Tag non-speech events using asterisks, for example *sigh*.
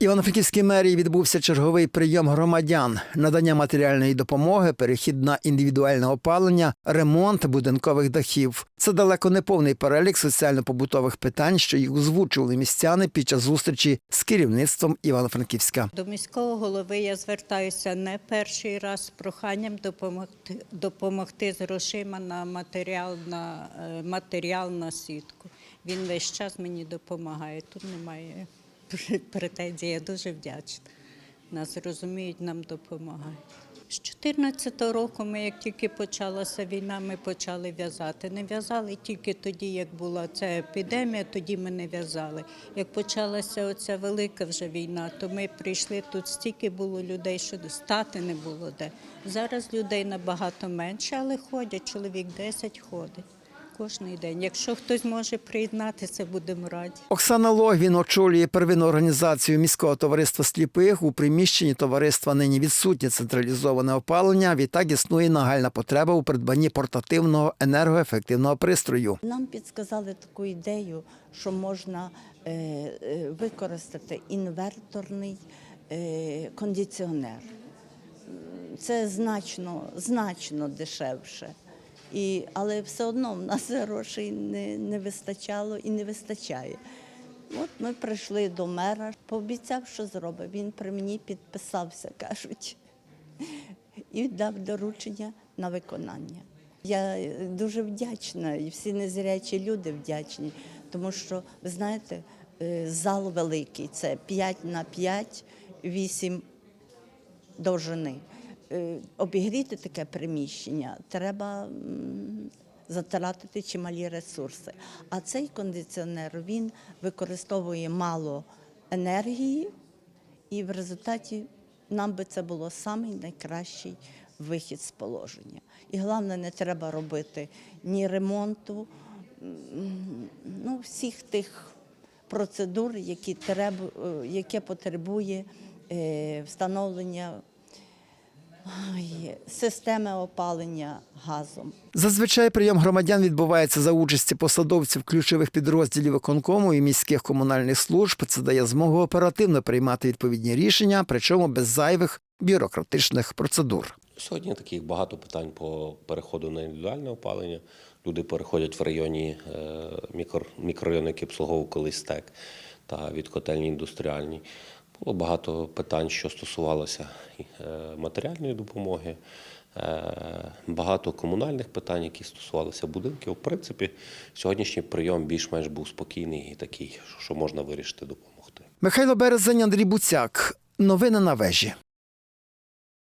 Івано-Франківській мерії відбувся черговий прийом громадян, надання матеріальної допомоги, перехід на індивідуальне опалення, ремонт будинкових дахів. Це далеко не повний перелік соціально-побутових питань, що їх озвучували містяни під час зустрічі з керівництвом Івано-Франківська. До міського голови я звертаюся не перший раз з проханням допомогти, допомогти з грошима на матеріал на, е, матеріал на сітку. Він весь час мені допомагає. Тут немає претензій. Я дуже вдячна. Нас розуміють, нам допомагають. З 2014 року ми, як тільки почалася війна, ми почали в'язати. Не в'язали тільки тоді, як була ця епідемія, тоді ми не в'язали. Як почалася оця велика вже війна, то ми прийшли тут стільки було людей, що стати не було де. Зараз людей набагато менше, але ходять, чоловік 10 ходить кожен день. Якщо хтось може приєднатися, будемо раді. Оксана Логвін очолює первинну організацію міського товариства сліпих. У приміщенні товариства нині відсутнє централізоване опалення. Відтак існує нагальна потреба у придбанні портативного енергоефективного пристрою. Нам підсказали таку ідею, що можна е, е, використати інверторний е, кондиціонер. Це значно, значно дешевше. І, але все одно в нас *laughs* грошей не, не вистачало і не вистачає. От ми прийшли до мера, пообіцяв, що зробить. Він при мені підписався, *laughs* кажуть, і дав доручення на виконання. Я е, дуже вдячна, і всі незрячі люди вдячні, тому що, ви знаєте, е, зал великий це 5 на 5, 8 довжини. Е, Обігріти таке приміщення треба затратити чималі ресурси. А цей кондиціонер він використовує мало енергії, і в результаті нам би це було найкращий вихід з положення. І головне, не треба робити ні ремонту, ну, всіх тих процедур, які треба, е, яке потребує е, встановлення системи опалення газом. Зазвичай прийом громадян відбувається за участі посадовців ключових підрозділів виконкому і міських комунальних служб. Це дає змогу оперативно приймати відповідні рішення, причому без зайвих бюрократичних процедур. Сьогодні таких багато питань по переходу на індивідуальне опалення. Люди переходять в районі е, мікро, мікрорайони, які обслуговував колись СТЕК та від котельні індустріальні. Було багато питань, що стосувалося е, матеріальної допомоги, е, багато комунальних питань, які стосувалися будинків. В принципі, сьогоднішній прийом більш-менш був спокійний і такий, що можна вирішити допомогти. Михайло Березень, Андрій Буцяк. Новини на вежі.